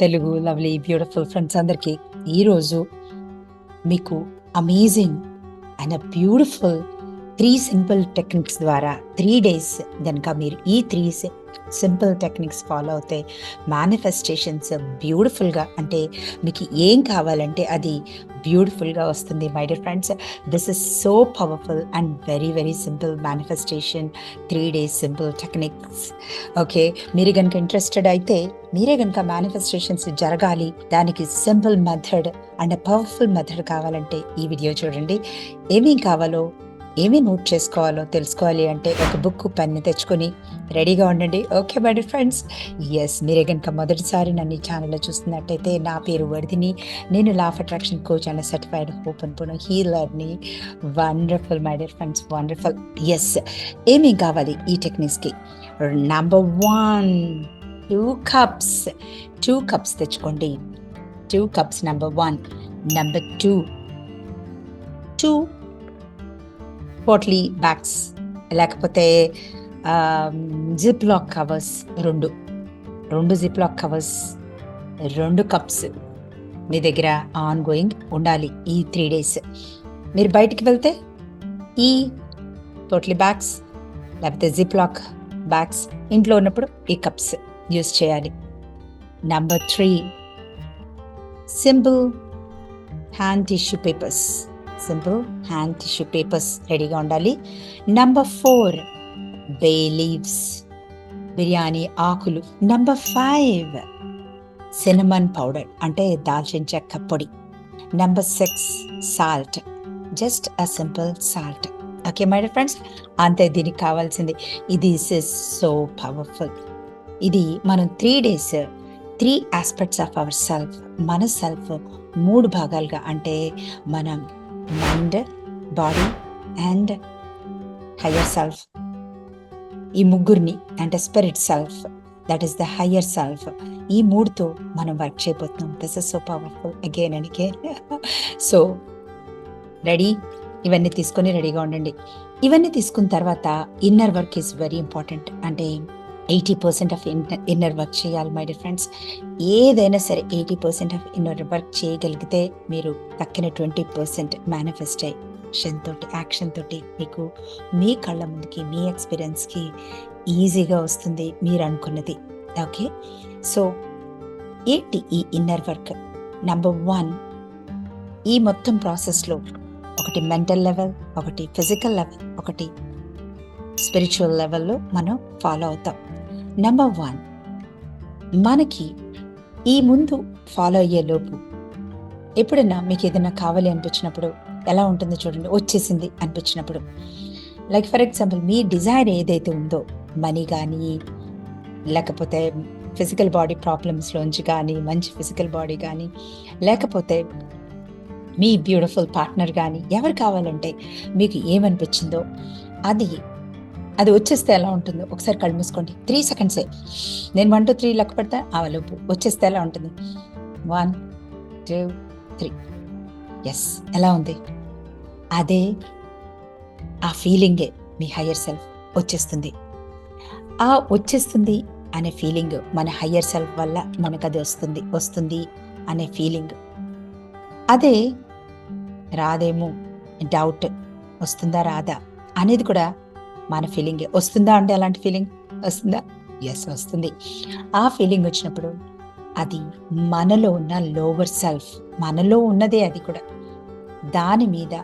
Telugu lovely beautiful friends అందరికీ ఈరోజు మీకు amazing and ah beautiful three simple techniques ద్వారా త్రీ డేస్ కనుక మీరు ఈ త్రీ సింపుల్ టెక్నిక్స్ ఫాలో అవుతే మేనిఫెస్టేషన్స్ బ్యూటిఫుల్గా అంటే మీకు ఏం కావాలంటే అది బ్యూటిఫుల్గా వస్తుంది my dear friends this is so powerful and very very simple manifestation three days simple techniques okay మీరు కనుక ఇంట్రెస్టెడ్ అయితే మీరే కనుక మేనిఫెస్టేషన్స్ జరగాలి దానికి simple method and powerful method కావాలంటే ఈ వీడియో చూడండి. ఏమేం కావాలో ఏమి నోట్ చేసుకోవాలో తెలుసుకోవాలి అంటే ఒక బుక్ పెన్ను తెచ్చుకొని రెడీగా ఉండండి. ఓకే మై ఫ్రెండ్స్ ఎస్ మీరే కనుక మొదటిసారి నన్ను ఈ ఛానల్లో చూస్తున్నట్టయితే నా పేరు వర్ధిని నేను law of attraction coach and certified open అనుకున్న హీలర్ని wonderful my dear friends wonderful yes ఏమేం కావాలి ఈ టెక్నిక్స్కి number one two cups two cups తెచ్చుకోండి. Two cups number one number two two potli bags లేకపోతే జిప్ లాక్ కవర్స్ రెండు. రెండు జిప్ లాక్ కవర్స్ రెండు cups మీ దగ్గర ఆన్ గోయింగ్ ఉండాలి ఈ త్రీ డేస్ మీరు బయటికి వెళ్తే ఈ పోట్లీ బ్యాగ్స్ లేకపోతే జిప్ లాక్ బ్యాగ్స్ ఇంట్లో ఉన్నప్పుడు ఈ కప్స్ యూస్ చేయాలి. Number three simple hand tissue papers simple hand tissue papers రెడీగా ఉండాలి. Number four bay leaves biryani ఆకులు. నంబర్ ఫైవ్ సినమన్ పౌడర్ అంటే దాల్చిన చెక్క పొడి. Number six salt just ah simple salt okay my friends అంతే దీనికి కావాల్సింది. ఇది ఇస్ సో పవర్ఫుల్ ఇది మనం three days three aspects of our self మన సెల్ఫ్ మూడు భాగాలుగా అంటే మనం mind body and higher self ఈ ముగ్గురిని అంటే spirit self that is the higher self ఈ మూడుతో మనం వర్క్ చేయబోతున్నాం. This is so powerful again and again so ready ఇవన్నీ తీసుకొని రెడీగా ఉండండి. ఇవన్నీ తీసుకున్న తర్వాత inner work is very important అంటే eighty percent of inner work చేయాలి మై డియర్ ఫ్రెండ్స్ ఏదైనా సరే eighty percent of inner work చేయగలిగితే మీరు తక్కిన ట్వంటీ పర్సెంట్ మేనిఫెస్టేషన్ తోటి యాక్షన్ తోటి మీకు మీ కళ్ళ ముందుకి మీ ఎక్స్పీరియన్స్కి ఈజీగా వస్తుంది మీరు అనుకున్నది. ఓకే సో ఏంటి ఈ ఇన్నర్ వర్క్ నంబర్ వన్ ఈ మొత్తం ప్రాసెస్లో ఒకటి మెంటల్ లెవెల్ ఒకటి ఫిజికల్ లెవెల్ ఒకటి స్పిరిచువల్ లెవెల్లో మనం ఫాలో అవుతాం. నెంబర్ వన్ మనకి ఈ ముందు ఫాలో అయ్యే లోపు ఎప్పుడైనా మీకు ఏదైనా కావాలి అనిపించినప్పుడు ఎలా ఉంటుందో చూడండి. వచ్చేసింది అనిపించినప్పుడు. లైక్ ఫర్ ఎగ్జాంపుల్ మీ డిజైర్ ఏదైతే ఉందో మనీ కానీ లేకపోతే ఫిజికల్ బాడీ ప్రాబ్లమ్స్లోంచి కానీ మంచి ఫిజికల్ బాడీ కానీ లేకపోతే మీ బ్యూటిఫుల్ పార్ట్నర్ కానీ ఎవరు కావాలంటే మీకు ఏమనిపించిందో అది అది వచ్చేస్తే ఎలా ఉంటుందో? ఒకసారి కళ్ళు మూసుకోండి. త్రీ సెకండ్సే నేను వన్ టూ త్రీ లెక్క పెడతా. ఆ లోపు. వచ్చేస్తే ఎలా ఉంటుంది? వన్ టూ త్రీ ఎస్ ఎలా ఉంది? అదే ఆ ఫీలింగే మీ హయ్యర్ సెల్ఫ్ వచ్చేస్తుంది. ఆ వచ్చేస్తుంది అనే ఫీలింగ్ మన హయ్యర్ సెల్ఫ్ వల్ల మనకు అది వస్తుంది. వస్తుంది అనే ఫీలింగ్ అదే రాదేమో డౌట్ వస్తుందా రాదా? అనేది కూడా మన ఫీలింగ్ వస్తుందా అండి అలాంటి ఫీలింగ్ వస్తుందా? ఎస్ వస్తుంది. ఆ ఫీలింగ్ వచ్చినప్పుడు అది మనలో ఉన్న లోవర్ సెల్ఫ్ మనలో ఉన్నదే అది కూడా. దాని మీద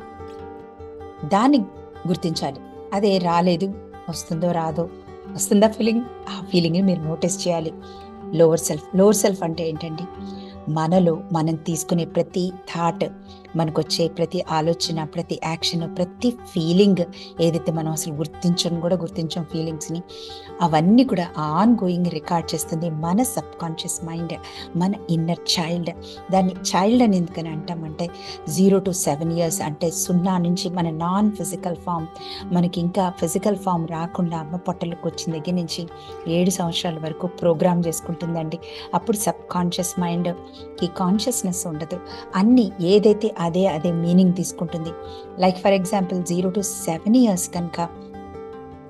దాన్ని గుర్తించాలి. అదే రాలేదు వస్తుందో రాదో వస్తుందా ఫీలింగ్ ఆ ఫీలింగ్ని మీరు నోటీస్ చేయాలి. లోవర్ సెల్ఫ్ లోవర్ సెల్ఫ్ అంటే ఏంటండి? మనలో మనం తీసుకునే ప్రతి థాట్ మనకొచ్చే ప్రతి ఆలోచన ప్రతి యాక్షన్ ప్రతి ఫీలింగ్ ఏదైతే మనం అసలు గుర్తించను కూడా గుర్తించాం ఫీలింగ్స్ని అవన్నీ కూడా ఆన్ గోయింగ్ రికార్డ్ చేస్తుంది మన సబ్ కాన్షియస్ మైండ్ మన ఇన్నర్ చైల్డ్. దాన్ని చైల్డ్ అని ఎందుకని అంటామంటే జీరో టు సెవెన్ ఇయర్స్ అంటే సున్నా నుంచి మన నాన్ ఫిజికల్ ఫామ్ మనకి ఇంకా ఫిజికల్ ఫామ్ రాకుండా అమ్మ పొట్టలకు వచ్చిన దగ్గర నుంచి ఏడు సంవత్సరాల వరకు ప్రోగ్రామ్ చేసుకుంటుందండి. అప్పుడు సబ్ కాన్షియస్ మైండ్ ఈ కాన్షియస్నెస్ ఉండదు. అన్నీ ఏదైతే అదే అదే మీనింగ్ తీసుకుంటుంది. Like for example zero to seven years కనుక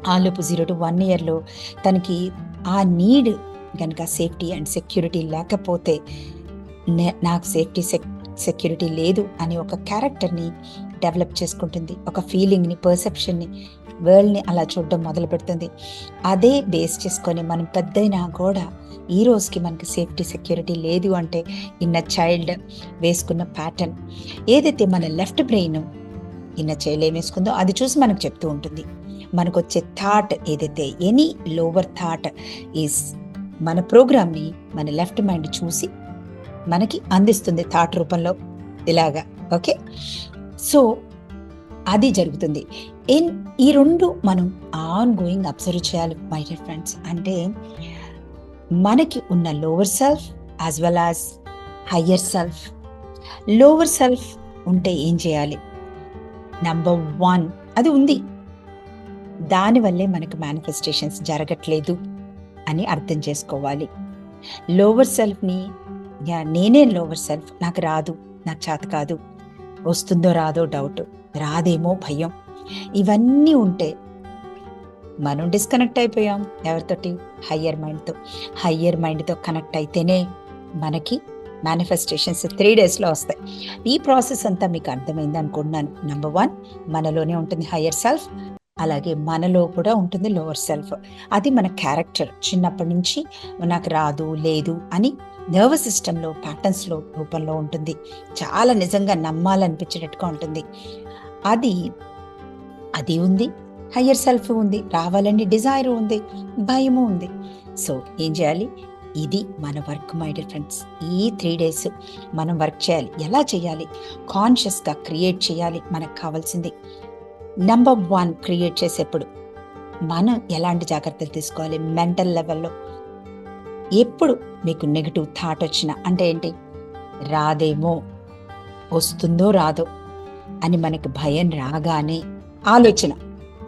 ఆలోపు జీరో టు వన్ ఇయర్లో తనకి ఆ నీడ్ కనుక సేఫ్టీ అండ్ సెక్యూరిటీ లేకపోతే నే- నాకు సేఫ్టీ సెక్ సెక్యూరిటీ లేదు అని ఒక క్యారెక్టర్ని డెవలప్ చేసుకుంటుంది. ఒక ఫీలింగ్ని పర్సెప్షన్ని వరల్డ్ని అలా చూడడం మొదలు పెడుతుంది. అదే బేస్ చేసుకొని మనం పెద్దయినా కూడా ఈ రోజుకి మనకి సేఫ్టీ సెక్యూరిటీ లేదు అంటే ఇన్న చైల్డ్ వేసుకున్న ప్యాటర్న్ ఏదైతే మన లెఫ్ట్ బ్రెయిన్ ఇన్న చైల్డ్ ఏం వేసుకుందో అది చూసి మనకు చెప్తూ ఉంటుంది. మనకు వచ్చే థాట్ ఏదైతే ఎనీ లోవర్ థాట్ ఈస్ మన ప్రోగ్రామ్ని మన లెఫ్ట్ మైండ్ చూసి మనకి అందిస్తుంది థాట్ రూపంలో ఇలాగా. ఓకే సో అది జరుగుతుంది. ఇన్ ఈ రెండు మనం ఆన్ గోయింగ్ అబ్జర్వ్ చేయాలి మై డియర్ ఫ్రెండ్స్. అంటే మనకి ఉన్న lower self as well as higher self. Lower self ఉంటే ఏం చేయాలి? నంబర్ వన్ అది ఉంది. దానివల్లే మనకు మేనిఫెస్టేషన్స్ జరగట్లేదు అని అర్థం చేసుకోవాలి. లోవర్ సెల్ఫ్ని యా నేనే లోవర్ సెల్ఫ్ నాకు రాదు నాకు చేత కాదు. వస్తుందో రాదో డౌట్ రాదేమో భయం. ఇవన్నీ ఉంటే మనం డిస్కనెక్ట్ అయిపోయాం ఎవరితోటి? హయ్యర్ మైండ్తో హయ్యర్ మైండ్తో కనెక్ట్ అయితేనే మనకి మేనిఫెస్టేషన్స్ త్రీ డేస్లో వస్తాయి. ఈ ప్రాసెస్ అంతా మీకు అర్థమైంది అనుకుంటున్నాను. నెంబర్ వన్ మనలోనే ఉంటుంది హయ్యర్ సెల్ఫ్ అలాగే మనలో కూడా ఉంటుంది లోవర్ సెల్ఫ్ అది మన క్యారెక్టర్ చిన్నప్పటి నుంచి నాకు రాదు లేదు అని నర్వస్ సిస్టంలో ప్యాటర్న్స్లో రూపంలో ఉంటుంది. చాలా నిజంగా నమ్మాలనిపించేటట్టుగా ఉంటుంది. అది అది ఉంది. హయ్యర్ సెల్ఫ్ ఉంది. రావాలని డిజైర్ ఉంది. భయము ఉంది. సో ఏం చేయాలి? ఇది మన వర్క్ మై డియర్ ఫ్రెండ్స్. ఈ త్రీ డేస్ మనం వర్క్ చేయాలి. ఎలా చేయాలి? కాన్షియస్గా క్రియేట్ చేయాలి. మనకు కావాల్సింది నంబర్ వన్ క్రియేట్ చేసేప్పుడు మనం ఎలాంటి జాగ్రత్తలు తీసుకోవాలి? మెంటల్ లెవెల్లో ఎప్పుడు మీకు నెగిటివ్ థాట్ వచ్చినా అంటే ఏంటి? రాదేమో వస్తుందో రాదో అని మనకి భయం రాగానే ఆలోచన.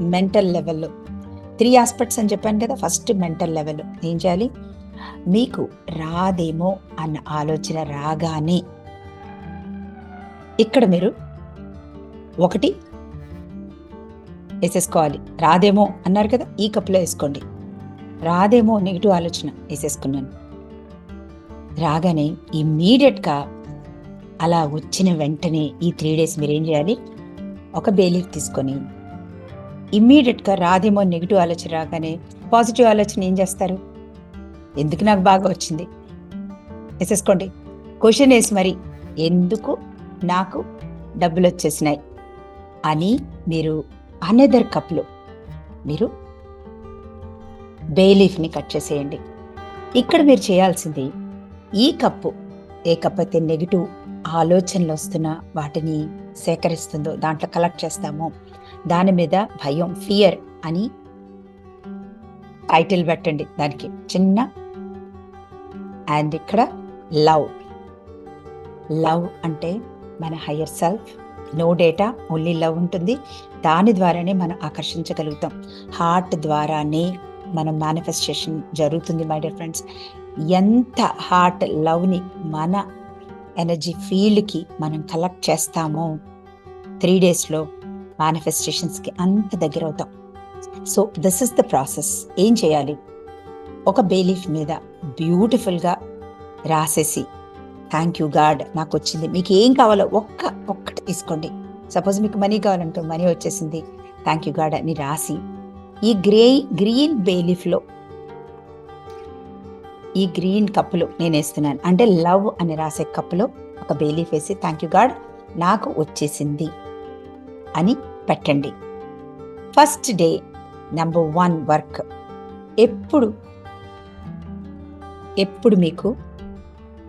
మెంటల్ లెవెల్లో త్రీ ఆస్పెక్ట్స్ అని చెప్పాను కదా ఫస్ట్ మెంటల్ లెవెల్ ఏం చేయాలి? మీకు రాదేమో అన్న ఆలోచన రాగానే ఇక్కడ మీరు ఒకటి వేసేసుకోవాలి. రాదేమో అన్నారు కదా ఈ కప్పులో వేసుకోండి. రాదేమో నెగిటివ్ ఆలోచన వేసేసుకున్నాను. రాగానే ఇమ్మీడియట్గా అలా వచ్చిన వెంటనే ఈ త్రీ డేస్ మీరు ఏం చేయాలి? ఒక బేలీఫ్ తీసుకొని ఇమ్మీడియట్గా రాదేమో నెగిటివ్ ఆలోచన రాగానే పాజిటివ్ ఆలోచన ఏం చేస్తారు? ఎందుకు నాకు బాగా వచ్చింది? వేసేసుకోండి. క్వశ్చన్ వేసి మరి ఎందుకు నాకు డబ్బులు వచ్చేసినాయి? అని మీరు అనదర్ కప్లో మీరు బేలీఫ్ని కట్ చేసేయండి. ఇక్కడ మీరు చేయాల్సింది ఈ కప్పు ఏ కప్పు అయితే నెగిటివ్ ఆలోచనలు వస్తున్న వాటిని సేకరిస్తుందో దాంట్లో కలెక్ట్ చేస్తామో దాని మీద భయం ఫియర్ అని టైటిల్ పెట్టండి దానికి. చిన్న అండ్ ఇక్కడ లవ్. లవ్ అంటే మన higher self no data only love ఉంటుంది. దాని ద్వారానే మనం ఆకర్షించగలుగుతాం. హార్ట్ ద్వారానే మనం మేనిఫెస్టేషన్ జరుగుతుంది మై డియర్ ఫ్రెండ్స్ ఎంత హార్ట్ లవ్ని మన ఎనర్జీ ఫీల్డ్కి మనం కలెక్ట్ చేస్తామో త్రీ డేస్లో మేనిఫెస్టేషన్స్కి అంత దగ్గర అవుతాం. So this is the process ఏం చేయాలి? ఒక బేలీఫ్ మీద బ్యూటిఫుల్గా రాసేసి థ్యాంక్ యూ గాడ్ నాకు వచ్చింది. మీకు ఏం కావాలో ఒక్క ఒక్కటి తీసుకోండి. సపోజ్ మీకు మనీ కావాలంటే మనీ వచ్చేసింది. థ్యాంక్ యూ గాడ్ అని రాసి ఈ గ్రే గ్రీన్ బేలీఫ్లో ఈ గ్రీన్ కప్పులో నేను వేస్తున్నాను అంటే లవ్ అని రాసే కప్పులో ఒక బేలీఫ్ వేసి థ్యాంక్ యూ గాడ్ నాకు వచ్చేసింది అని పెట్టండి. First day number one work ఎప్పుడు ఎప్పుడు మీకు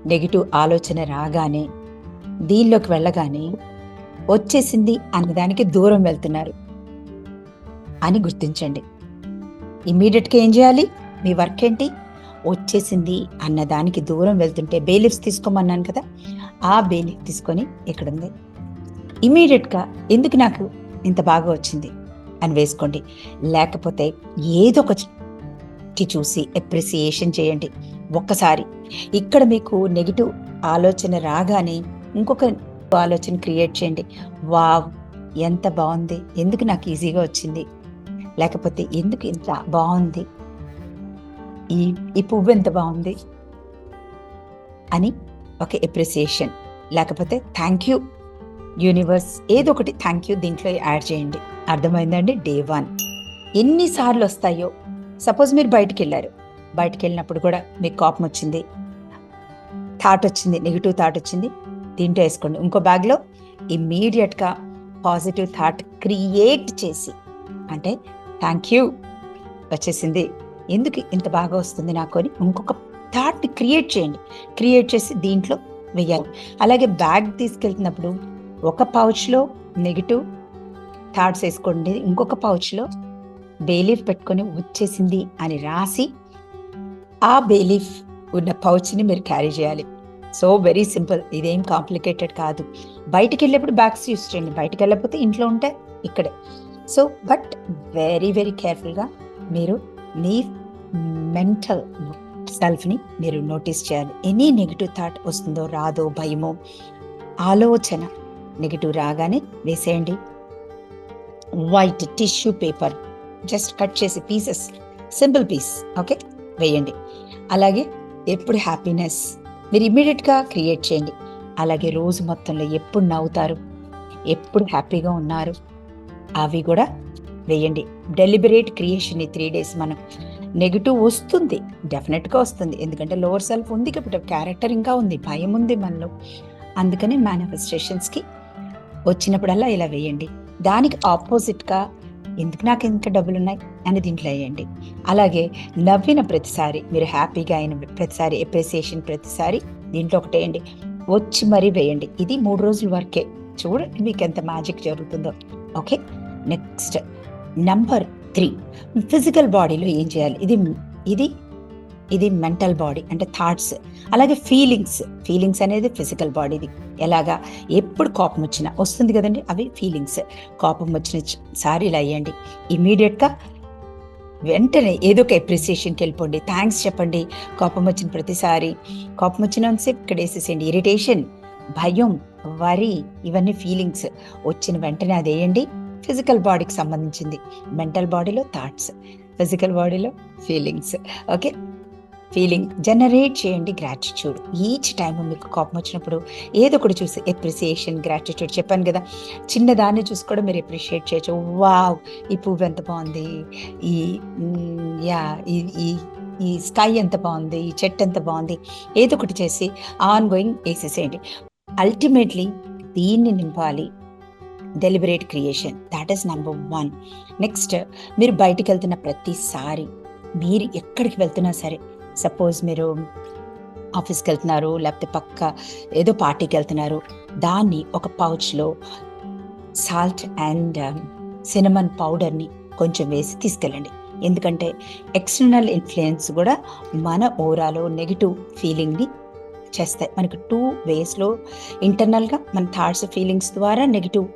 నెగిటివ్ ఆలోచన రాగానే దీనిలోకి వెళ్ళగానే వచ్చేసింది అన్నదానికి దూరం వెళ్తున్నారు. అని గుర్తించండి. ఇమ్మీడియట్గా ఏం చేయాలి? మీ వర్క్ ఏంటి? వచ్చేసింది అన్నదానికి దూరం వెళ్తుంటే బేలిఫ్స్ తీసుకోమన్నాను కదా ఆ బేలిఫ్ తీసుకొని ఇక్కడ ఉంది ఇమీడియట్గా ఎందుకు నాకు ఇంత బాగా వచ్చింది అని వేసుకోండి. లేకపోతే ఏదో ఒకటి చూసి ఎప్రిసియేషన్ చేయండి. ఒక్కసారి ఇక్కడ మీకు నెగిటివ్ ఆలోచన రాగానే ఇంకొక ఆలోచన క్రియేట్ చేయండి. వావ్ ఎంత బాగుంది. ఎందుకు నాకు ఈజీగా వచ్చింది? లేకపోతే ఎందుకు ఇంత బాగుంది? ఈ ఈ పువ్వు ఎంత బాగుంది? అని ఒక ఎప్రిసియేషన్ లేకపోతే థ్యాంక్ యూ యూనివర్స్ ఏదో ఒకటి థ్యాంక్ యూ దీంట్లో యాడ్ చేయండి. అర్థమైందండి? డే వన్ ఎన్నిసార్లు వస్తాయో? సపోజ్ మీరు బయటికి వెళ్ళారు బయటికి వెళ్ళినప్పుడు కూడా మీకు కోపం వచ్చింది. థాట్ వచ్చింది. నెగిటివ్ థాట్ వచ్చింది. దీంట్లో వేసుకోండి. ఇంకో బ్యాగ్లో ఇమ్మీడియట్గా పాజిటివ్ థాట్ క్రియేట్ చేసి. అంటే థ్యాంక్ యూ వచ్చేసింది. ఎందుకు ఇంత బాగా వస్తుంది నాకు అని ఇంకొక థాట్ని క్రియేట్ చేయండి. క్రియేట్ చేసి దీంట్లో వెయ్యాలి. అలాగే బ్యాగ్ తీసుకెళ్తున్నప్పుడు ఒక పౌచ్లో నెగిటివ్ థాట్స్ వేసుకోండి. ఇంకొక పౌచ్లో బేలీఫ్ పెట్టుకొని వచ్చేసింది అని రాసి ఆ బేలీఫ్ ఉన్న పౌచ్ని మీరు క్యారీ చేయాలి. సో వెరీ సింపుల్ ఇదేం కాంప్లికేటెడ్ కాదు. బయటికి వెళ్ళేప్పుడు బ్యాగ్స్ యూస్ చేయండి. బయటికి వెళ్ళకపోతే ఇంట్లో ఉంటే ఇక్కడే. సో బట్ వెరీ వెరీ కేర్ఫుల్గా మీరు మీ మెంటల్ సెల్ఫ్ని మీరు నోటీస్ చేయాలి. ఎనీ నెగిటివ్ థాట్ వస్తుందో రాదో భయమో ఆలోచన నెగిటివ్ రాగానే వేసేయండి. White tissue paper just cut చేసి పీసెస్ సింపుల్ పీస్ ఓకే వేయండి. అలాగే ఎప్పుడు హ్యాపీనెస్ మీరు ఇమ్మీడియట్గా క్రియేట్ చేయండి. అలాగే రోజు మొత్తంలో ఎప్పుడు నవ్వుతారు? ఎప్పుడు హ్యాపీగా ఉన్నారు? అవి కూడా వేయండి. డెలిబరేట్ క్రియేషన్ ఈ త్రీ డేస్ మనం నెగిటివ్ వస్తుంది. డెఫినెట్గా వస్తుంది. ఎందుకంటే లోవర్ సెల్ఫ్ ఉంది కాబట్టి క్యారెక్టర్ ఇంకా ఉంది. భయం ఉంది మనలో. అందుకని మేనిఫెస్టేషన్స్కి వచ్చినప్పుడల్లా ఇలా వేయండి. దానికి ఆపోజిట్గా ఎందుకు నాకు ఇంత డబ్బులు ఉన్నాయి అని దీంట్లో వేయండి. అలాగే నవ్విన ప్రతిసారి మీరు హ్యాపీగా అయిన ప్రతిసారి ఎప్రిసియేషన్ ప్రతిసారి దీంట్లో ఒకటి వేయండి. వచ్చి మరీ వేయండి. ఇది మూడు రోజుల వరకే. చూడండి మీకు ఎంత మ్యాజిక్ జరుగుతుందో. Okay next number three. Physical బాడీలో ఏం చేయాలి? ఇది ఇది ఇది మెంటల్ బాడీ అంటే థాట్స్. అలాగే ఫీలింగ్స్. ఫీలింగ్స్ అనేది ఫిజికల్ బాడీది. ఎలాగా? ఎప్పుడు కోపం వచ్చినా వస్తుంది కదండి అవి ఫీలింగ్స్. కోపం వచ్చిన సారీ ఇలా అయ్యండి. ఇమీడియట్గా వెంటనే ఏదో ఒక ఎప్రిసియేషన్కి వెళ్ళిపోండి. థ్యాంక్స్ చెప్పండి. కోపం వచ్చిన ప్రతిసారి కోపం వచ్చినంతసేపు ఇక్కడ వేసేసేయండి. ఇరిటేషన్ భయం వరి ఇవన్నీ ఫీలింగ్స్. వచ్చిన వెంటనే అది వేయండి. ఫిజికల్ బాడీకి సంబంధించింది. మెంటల్ బాడీలో థాట్స్ ఫిజికల్ బాడీలో ఫీలింగ్స్ ఓకే ఫీలింగ్ జనరేట్ చేయండి గ్రాటిట్యూడ్ ఈచ్ టైం మీకు కోపం వచ్చినప్పుడు ఏదో ఒకటి చూసి ఎప్రిసియేషన్ గ్రాటిట్యూడ్ చెప్పాను కదా. చిన్నదాన్ని చూసి కూడా మీరు ఎప్రిషియేట్ చేయొచ్చు. వావ్ ఈ పువ్వు ఎంత బాగుంది. ఈ యా ఈ ఈ ఈ స్కై ఎంత బాగుంది. ఈ చెట్టు ఎంత బాగుంది. ఏదో ఒకటి చేసి ఆన్ గోయింగ్ వేసేసేయండి అల్టిమేట్లీ దీన్ని నింపాలి. Deliberate creation that is number one next మీరు బయటికి వెళ్తున్న ప్రతిసారి మీరు ఎక్కడికి వెళ్తున్నా సరే సపోజ్ మీరు ఆఫీస్కి వెళ్తున్నారు లేకపోతే పక్క ఏదో పార్టీకి వెళ్తున్నారు దాన్ని ఒక పౌచ్లో సాల్ట్ అండ్ సినమన్ పౌడర్ని కొంచెం వేసి తీసుకెళ్ళండి. ఎందుకంటే ఎక్స్టర్నల్ ఇన్ఫ్లుయెన్స్ కూడా మన ఓరాలో నెగిటివ్ ఫీలింగ్ని చేస్తాయి. మనకు టూ వేస్లో ఇంటర్నల్గా మన థాట్స్ ఫీలింగ్స్ ద్వారా నెగిటివ్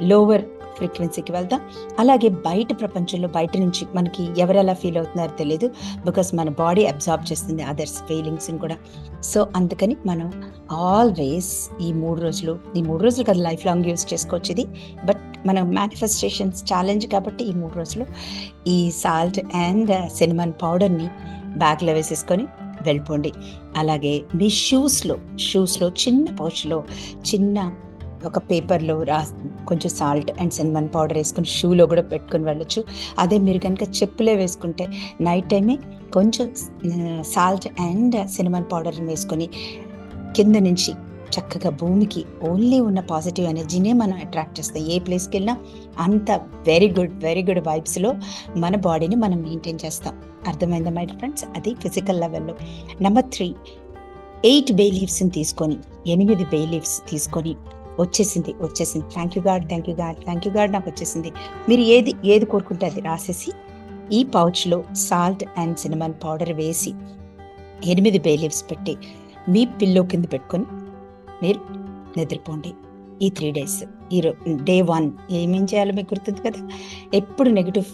లోవర్ ఫ్రీక్వెన్సీకి వెళ్తాం అలాగే బయట ప్రపంచంలో బయట నుంచి మనకి ఎవరు ఎలా ఫీల్ అవుతున్నారో తెలియదు బికాస్ మన బాడీ అబ్జార్బ్ చేస్తుంది అదర్స్ ఫీలింగ్స్ని కూడా. సో అందుకని మనం ఆల్వేస్ ఈ మూడు రోజులు ఈ మూడు రోజులు కదా లైఫ్ లాంగ్ యూస్ చేసుకోవచ్చు ఇది. బట్ మనం మేనిఫెస్టేషన్స్ ఛాలెంజ్ కాబట్టి ఈ మూడు రోజులు ఈ సాల్ట్ అండ్ సినిమన్ పౌడర్ని బ్యాగ్లో వేసేసుకొని వెళ్ళిపోండి. అలాగే మీ షూస్లో షూస్లో చిన్న పౌచ్లో చిన్న ఒక పేపర్లో రా కొంచెం సాల్ట్ అండ్ సినిమన్ పౌడర్ వేసుకుని షూలో కూడా పెట్టుకొని వెళ్ళొచ్చు. అదే మీరు కనుక చెప్పులే వేసుకుంటే నైట్ టైమే కొంచెం సాల్ట్ అండ్ సినిమన్ పౌడర్ వేసుకొని కింద నుంచి చక్కగా భూమికి ఓన్లీ ఉన్న పాజిటివ్ ఎనర్జీనే మనం అట్రాక్ట్ చేస్తాం. ఏ ప్లేస్కి వెళ్ళినా అంత వెరీ గుడ్ వెరీ గుడ్ వైబ్స్లో మన బాడీని మనం మెయింటైన్ చేస్తాం. అర్థమైందా మై ఫ్రెండ్స్ అది ఫిజికల్ లెవెల్లో నెంబర్ త్రీ ఎయిట్ బే లీవ్స్ని తీసుకొని ఎనిమిది బే లీవ్స్ తీసుకొని వచ్చేసింది వచ్చేసింది. Thank you God thank you God thank you God నాకు వచ్చేసింది. మీరు ఏది ఏది కోరుకుంటే అది రాసేసి ఈ పౌచ్లో సాల్ట్ అండ్ సినిమన్ పౌడర్ వేసి ఎనిమిది బే లీవ్స్ పెట్టి మీ పిల్లో కింద పెట్టుకొని మీరు నిద్రపోండి. ఈ త్రీ డేస్ ఈ డే వన్ ఏమేం చేయాలో మీకు గుర్తుంది కదా? ఎప్పుడు నెగిటివ్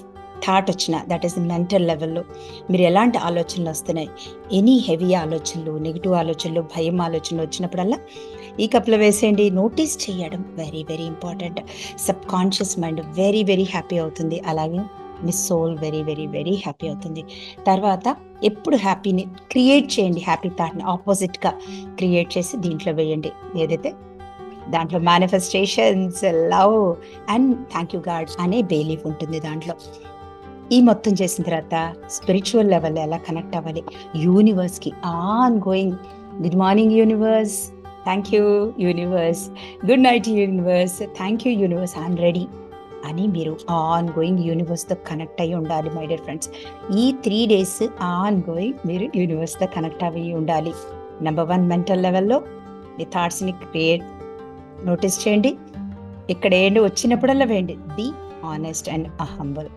థాట్ వచ్చిన దట్ ఈస్ మెంటల్ లెవెల్లో మీరు ఎలాంటి ఆలోచనలు వస్తున్నాయి? ఎనీ హెవీ ఆలోచనలు నెగిటివ్ ఆలోచనలు భయం ఆలోచనలు వచ్చినప్పుడల్లా ఈ కప్లో వేసేయండి. నోటీస్ చేయడం very very important subconscious mind very very happy అవుతుంది. అలాగే మీ soul very very very happy అవుతుంది. తర్వాత ఎప్పుడు హ్యాపీని క్రియేట్ చేయండి. హ్యాపీ థాట్ని ఆపోజిట్గా క్రియేట్ చేసి దీంట్లో వేయండి. ఏదైతే దాంట్లో manifestations love and thank you gods అనే బేలీఫ్ ఉంటుంది దాంట్లో. ఈ మొత్తం చేసిన తర్వాత స్పిరిచువల్ లెవెల్ ఎలా కనెక్ట్ అవ్వాలి? యూనివర్స్కి ongoing good morning universe thank you universe good night universe thank you universe I'm ready అని మీరు ఆన్ గోయింగ్ యూనివర్స్తో కనెక్ట్ అయ్యి ఉండాలి మై డియర్ ఫ్రెండ్స్ ఈ త్రీ డేస్ ఆన్ గోయింగ్ మీరు యూనివర్స్తో కనెక్ట్ అయ్యి ఉండాలి. నెంబర్ వన్ మెంటల్ లెవెల్లో మీ థాట్స్ని క్రియేట్ నోటీస్ చేయండి. ఇక్కడ ఏంటి వచ్చినప్పుడల్లా వేయండి. The honest and humble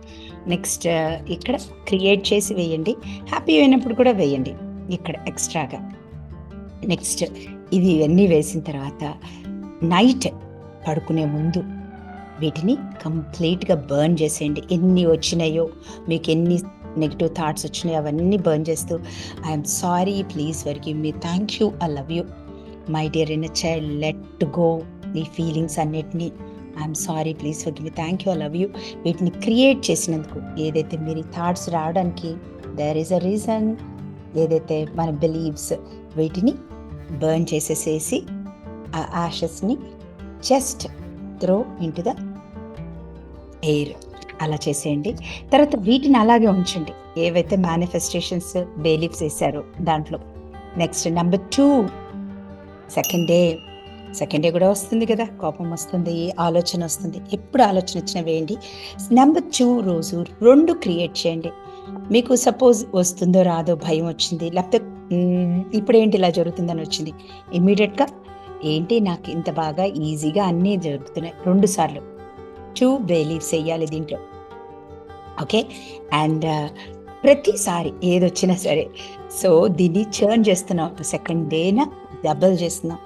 next ఇక్కడ క్రియేట్ చేసి వేయండి. హ్యాపీ అయినప్పుడు కూడా వేయండి. ఇక్కడ ఎక్స్ట్రాగా నెక్స్ట్ ఇది ఇవన్నీ వేసిన తర్వాత నైట్ పడుకునే ముందు వీటిని కంప్లీట్గా బర్న్ చేసేయండి. ఎన్ని వచ్చినాయో మీకు ఎన్ని నెగిటివ్ థాట్స్ వచ్చినాయో అవన్నీ బర్న్ చేస్తూ I'm sorry please forgive me thank you I love you my dear in child let go ఈ ఫీలింగ్స్ అన్నిటినీ I'm sorry please forgive thank you I love you వీటిని క్రియేట్ చేసినందుకు ఏదైతే మీరు థాట్స్ రావడానికి దేర్ ఈస్ అ రీజన్ ఏదైతే మన believes వీటిని బర్న్ చేసేసేసి ఆ యాషెస్ని just throw into the air అలా చేసేయండి. తర్వాత వీటిని అలాగే ఉంచండి. ఏవైతే మేనిఫెస్టేషన్స్ బేలీఫ్స్ వేసారో దాంట్లో. Next number two second day second day కూడా వస్తుంది కదా కోపం వస్తుంది ఆలోచన వస్తుంది. ఎప్పుడు ఆలోచన వచ్చినా వేయండి. నెంబర్ టూ రోజు రెండు క్రియేట్ చేయండి. మీకు సపోజ్ వస్తుందో రాదో భయం వచ్చింది లేకపోతే ఇప్పుడు ఏంటి ఇలా జరుగుతుందని వచ్చింది? ఇమ్మీడియట్గా ఏంటి నాకు ఇంత బాగా ఈజీగా అన్నీ జరుగుతున్నాయి. రెండు సార్లు. టూ బిలీవ్స్ వేయాలి దీంట్లో. ఓకే అండ్ uh, ప్రతిసారి ఏదొచ్చినా సరే సో దీన్ని చర్న్ చేస్తున్నాం. సెకండ్ డేన డబల్ చేస్తున్నాం.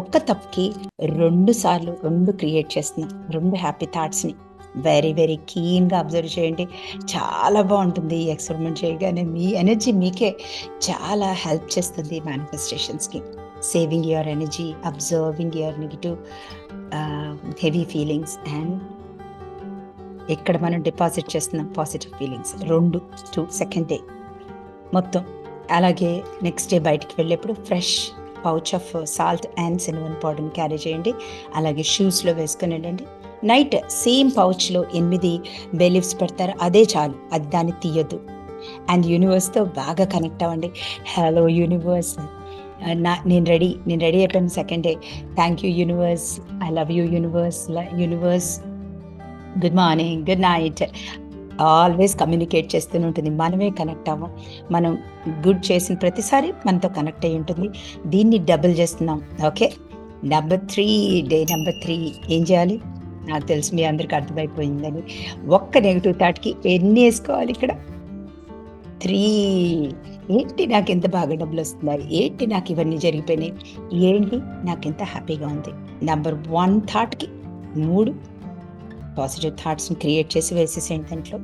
ఒక్క తప్పుకి రెండు సార్లు రెండు క్రియేట్ చేస్తున్నాం. రెండు హ్యాపీ థాట్స్ని వెరీ వెరీ కీన్గా అబ్జర్వ్ చేయండి. చాలా బాగుంటుంది ఈ ఎక్స్పెరిమెంట్ చేయగానే. మీ ఎనర్జీ మీకే చాలా హెల్ప్ చేస్తుంది మేనిఫెస్టేషన్స్కి saving your energy observing your negative heavy feelings and ఇక్కడ మనం డిపాజిట్ చేస్తున్నాం పాజిటివ్ ఫీలింగ్స్ రెండు టూ సెకండ్ డే మొత్తం. అలాగే నెక్స్ట్ డే బయటికి వెళ్ళేప్పుడు fresh pouch of salt and cinnamon పౌడర్ని క్యారీ చేయండి. అలాగే షూస్లో వేసుకుని వెళ్ళండి నైట్ సేమ్ పౌచ్లో ఎనిమిది బెలీఫ్స్ పెడతారు. అదే చాలు. అది దాన్ని తీయొద్దు. అండ్ యూనివర్స్తో బాగా కనెక్ట్ అవ్వండి. హలో యూనివర్స్ uh, నా నేను రెడీ నేను రెడీ అయిపోయాను second day thank you universe I love you universe universe good morning good night always communicate చేస్తూనే ఉంటుంది. మనమే కనెక్ట్ అవ్వం. మనం గుడ్ చేసిన ప్రతిసారి మనతో కనెక్ట్ అయి ఉంటుంది. దీన్ని డబుల్ చేస్తున్నాం. Okay number three day number three ఏం చేయాలి? నాకు తెలుసు మీ అందరికి అర్థమైపోయిందని. ఒక్క నెగిటివ్ థాట్కి ఎన్ని వేసుకోవాలి ఇక్కడ? త్రీ ఏంటి నాకు ఎంత బాగా డబ్బులు వస్తున్నాయి? ఏంటి నాకు ఇవన్నీ జరిగిపోయినాయి? ఏంటి? నాకు ఎంత హ్యాపీగా ఉంది. నెంబర్ వన్ థాట్కి మూడు. పాజిటివ్ థాట్స్ని క్రియేట్ చేసి వేసేసేయండి దాంట్లో.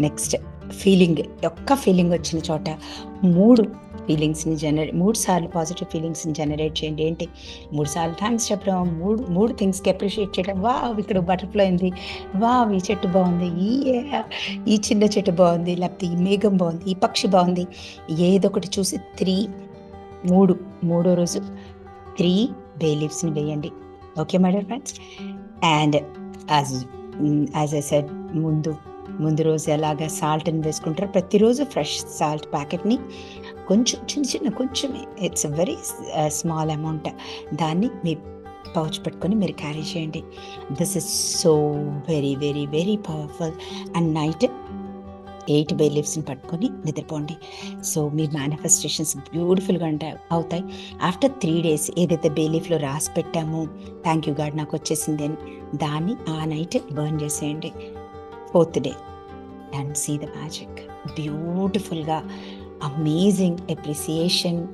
నెక్స్ట్ ఫీలింగ్ ఒక్క ఫీలింగ్ వచ్చిన చోట మూడు ఫీలింగ్స్ని జనరేట్ మూడు సార్లు పాజిటివ్ ఫీలింగ్స్ని జనరేట్ చేయండి. ఏంటి? మూడు సార్లు థ్యాంక్స్ చెప్పడం మూడు మూడు థింగ్స్కి అప్రిషియేట్ చేయడం. వా ఇక్కడ బటర్ఫ్లై ఉంది. వా ఈ చెట్టు బాగుంది. ఈ ఈ చిన్న చెట్టు బాగుంది. లేకపోతే ఈ మేఘం బాగుంది. ఈ పక్షి బాగుంది. ఏదో ఒకటి చూసి త్రీ మూడు మూడో రోజు త్రీ బే లీవ్స్ని వేయండి. Okay my dear friends and as as I said ముందు ముందు రోజు ఎలాగ సాల్ట్ని వేసుకుంటారో ప్రతిరోజు ఫ్రెష్ సాల్ట్ ప్యాకెట్ని కొంచెం చిన్న చిన్న కొంచెమే. ఇట్స్ వెరీ స్మాల్ అమౌంట్ దాన్ని మీ పౌచ్ పెట్టుకొని మీరు క్యారీ చేయండి. This is so very very very powerful and night eight bay లీవ్స్ని పట్టుకొని నిద్రపోండి. సో మీ మేనిఫెస్టేషన్స్ బ్యూటిఫుల్గా ఉంటాయి అవుతాయి. ఆఫ్టర్ త్రీ డేస్ ఏదైతే బేలీఫ్లో రాసి పెట్టామో థ్యాంక్ యూ గాడ్ నాకు వచ్చేసింది అని దాన్ని ఆ నైట్ బర్న్ చేసేయండి. Fourth day and see the magic బ్యూటిఫుల్గా అమేజింగ్ ఎప్రిసియేషన్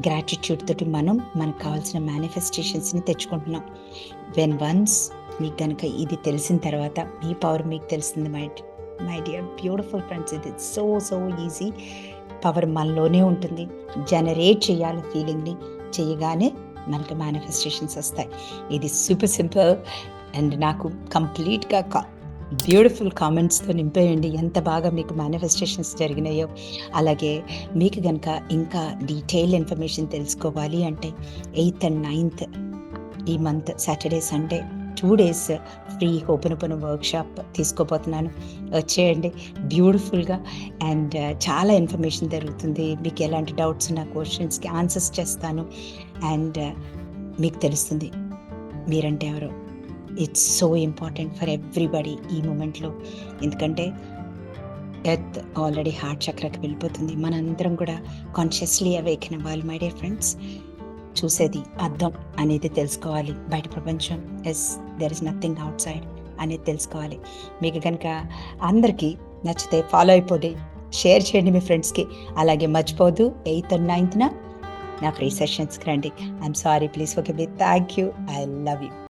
గ్రాటిట్యూడ్ తోటి మనం మనకు కావాల్సిన మేనిఫెస్టేషన్స్ని తెచ్చుకుంటున్నాం. వెన్ వన్స్ మీకు కనుక ఇది తెలిసిన తర్వాత మీ పవర్ మీకు తెలిసింది mind my dear beautiful friends ఇది సో సో ఈజీ పవర్ మనలోనే ఉంటుంది. జనరేట్ చేయాలి ఫీలింగ్ని చేయగానే మనకి మేనిఫెస్టేషన్స్ వస్తాయి. ఇది సూపర్ సింపుల్ అండ్ నాకు కంప్లీట్గా బ్యూటిఫుల్ కామెంట్స్తో నింపేయండి. ఎంత బాగా మీకు మేనిఫెస్టేషన్స్ జరిగినాయో. అలాగే మీకు కనుక ఇంకా డీటెయిల్ ఇన్ఫర్మేషన్ తెలుసుకోవాలి అంటే ఎయిత్ అండ్ నైన్త్ ఈ month Saturday Sunday two days free open open workshop తీసుకోబోతున్నాను. Uh, వచ్చేయండి బ్యూటిఫుల్గా అండ్ uh, చాలా ఇన్ఫర్మేషన్ జరుగుతుంది మీకు ఎలాంటి డౌట్స్ ఉన్న క్వశ్చన్స్కి ఆన్సర్స్ చేస్తాను. అండ్ uh, మీకు తెలుస్తుంది మీరంటే ఎవరో. It's so important for everybody ఈ మూమెంట్లో. ఎందుకంటే ఎర్త్ ఆల్రెడీ హార్ట్ చక్రకి వెళ్ళిపోతుంది. మనందరం కూడా కాన్షియస్లీ అవేకిన వాళ్ళు మై డియర్ ఫ్రెండ్స్ చూసేది అర్థం అనేది తెలుసుకోవాలి. బయట ప్రపంచం as there is nothing outside అనేది తెలుసుకోవాలి. మీకు కనుక అందరికీ నచ్చితే ఫాలో అయిపోండి షేర్ చేయండి మీ ఫ్రెండ్స్కి అలాగే మర్చిపోదు ఎయిత్ అండ్ నైన్త్న నా ఫ్రీ సెషన్స్కి రండి. I'm sorry please okay me thank you I love you